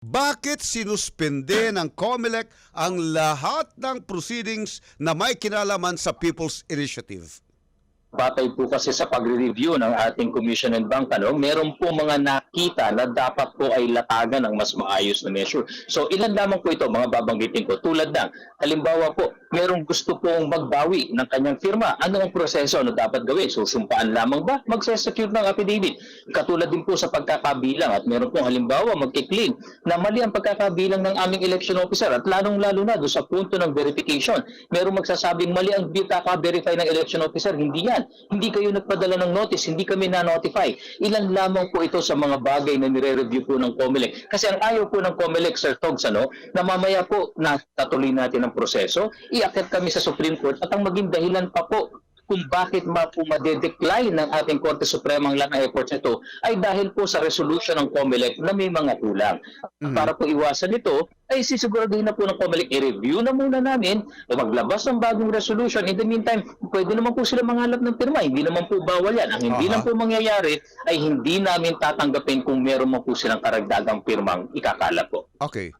Bakit sinuspende ng COMELEC ang lahat ng proceedings na may kinalaman sa People's Initiative? Batay po kasi sa pagre-review ng ating Commission and Bank, ano, meron po mga nakita na dapat po ay latagan ng mas maayos na measure. So ilan lamang po ito, mga babanggitin ko. Tulad ng, halimbawa po, merong gusto pong magbawi ng kanyang firma. Ano ang proseso? Ano dapat gawin? Susumpaan lamang ba? Mag-execute ng affidavit. Katulad din po sa pagkakabilang at meron pong halimbawa magki-claim na mali ang pagkakabilang ng aming election officer at lalong-lalo na doon sa punto ng verification. Merong magsasabing mali ang kaka-verify ng election officer. Hindi yan. Hindi kayo nagpadala ng notice, hindi kami na-notify. Ilan lamang po ito sa mga bagay na nire-review po ng COMELEC. Kasi ang ayaw po ng COMELEC, Sir Togs, ano, na mamaya po natatuloy natin ang proseso, iakyat kami sa Supreme Court at ang maging dahilan pa po kung bakit ma po madedecline ng ating Korte Suprema ang lahat ng efforts nito ay dahil po sa resolution ng COMELEC na may mga kulang. Mhm. Para po iwasan ito, ay sisiguraduhin na po ng COMELEC, i-review na muna namin, o maglabas ng bagong resolution. In the meantime, pwede naman po sila manghalap ng pirma. Hindi naman po bawal yan. Ang hindi Aha. lang po mangyayari ay hindi namin tatanggapin kung meron man po silang karagdagang pirmang ikakalap po. Okay.